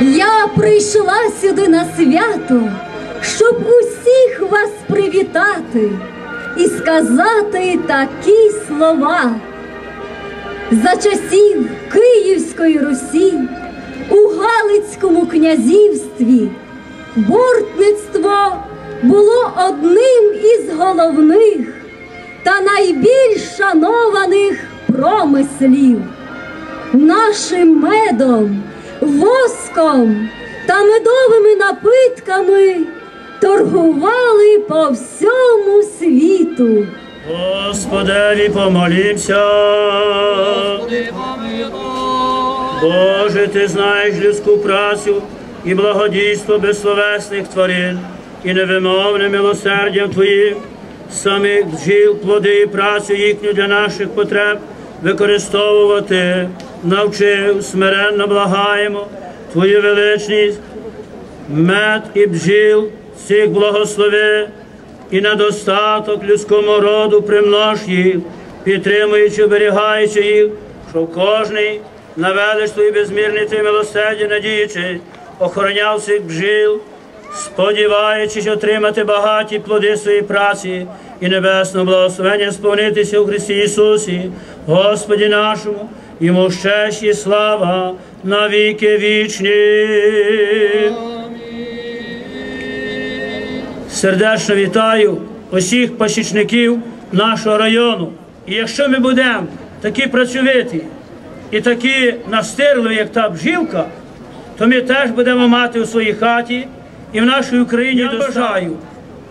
Я прийшла сюди на свято, щоб усіх вас привітати і сказати такі слова. За часів Київської Русі у Галицькому князівстві бортництво було одним із головних та найбільш шанованих промислів. Нашим медом, воском та медовими напитками торгували по всьому світу. Господеві помолімся. Боже, ти знаєш людську працю і благодійство безсловесних тварин, і невимовне милосердям Твоїм, самих бджіл, плоди і працю їхню для наших потреб використовувати, навчив, смиренно благаємо. Твою величність, мед і бджіл, всіх благослови, і на достаток людському роду примнож їх, підтримуючи, оберігаючи їх, щоб кожний на величну і безмірний ти милосердя надіючи, охороняв всіх бджіл, сподіваючись отримати багаті плоди своєї праці і небесного благословення сповнитися у Христі Ісусі, Господі нашому, йому щесть і слава на віки вічні. Сердечно вітаю усіх пасічників нашого району. І якщо ми будемо такі працьовиті і такі настирливі, як та бжілка, то ми теж будемо мати у своїй хаті і в нашій Україні Я бажаю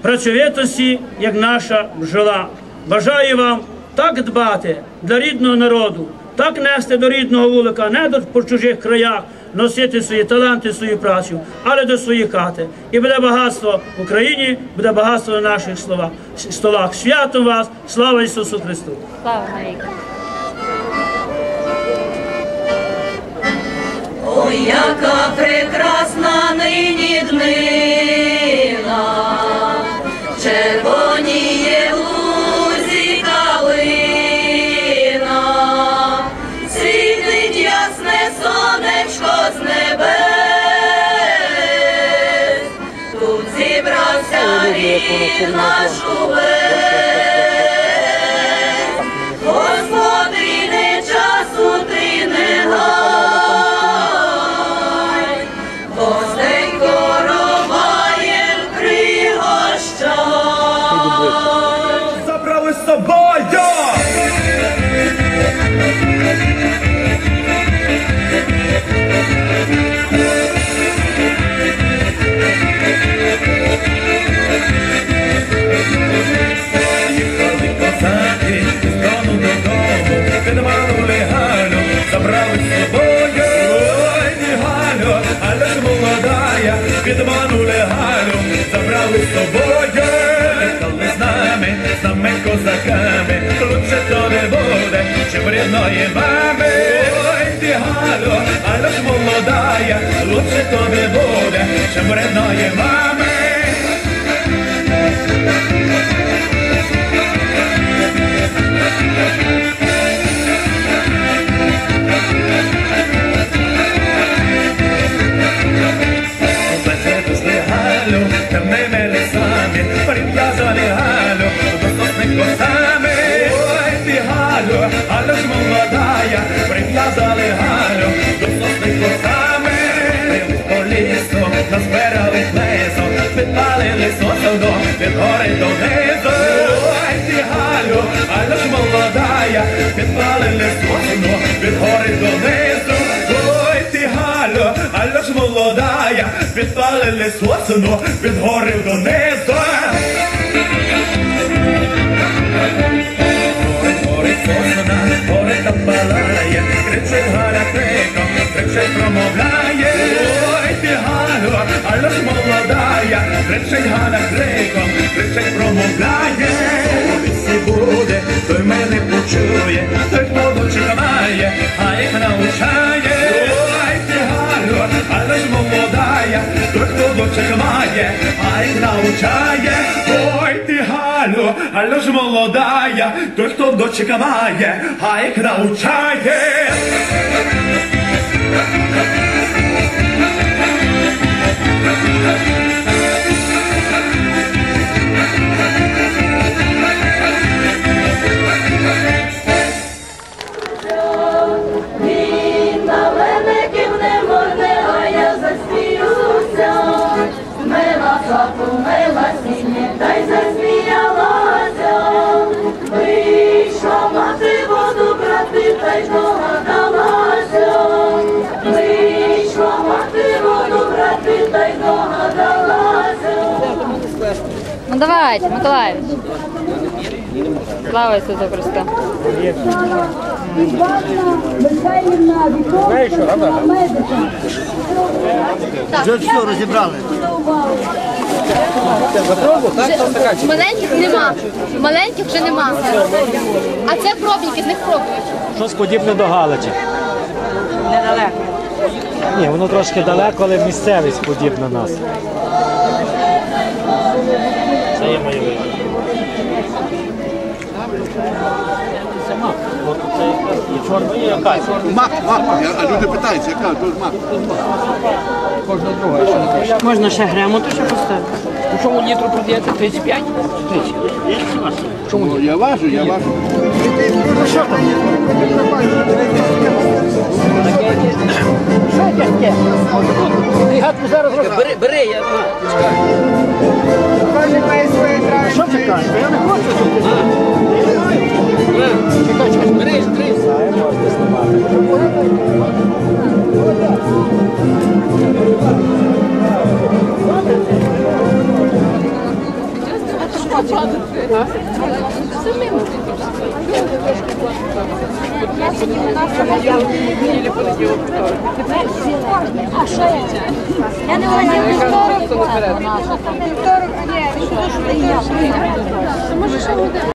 працьовитості, як наша бджола. Бажаю вам так дбати для рідного народу, так нести до рідного вулика, не до по чужих краях, носити свої таланти, свою працю, але до своєї хати. І буде багатство в Україні, буде багатство на наших словах, столах. Святом вас, слава Ісусу Христу! Слава. Ой, яка прекрасна зібрався рід наш увесь. Буде, чим рідної мами. Ой, ти Галю, ж молодая, лучше тобі буде, чим рідної мами. Підпалили сосну від гори горить сосна, горить там палає, кричить Галя криком, кричить промовляє. Ой, ти Галю, але ж молодая, кричить Галя криком, має, а навчає. Ой, ти Галю, Галю ж молодая, той хто дочка має, а їх навчає. Ну давайте, Миколаївич. Слава Ісусу Христу. Знаєш, що, Так. Вже все розібрали. Маленьких нема. Маленьких вже нема. А це пробники, з них пробують. Щось подібне до Галича. Недалеко. Ні, воно трошки далеко, але місцевість подібна нас. Це є моє вибір. Мак, мак, а люди питаються, яка тут мак. Можна ще грамоту ще поставити? Чому літру продаєте? 35? Ну, я важу, я важу. Бери, бери, я А що я? Я не владів півторок. Півторок, ні, він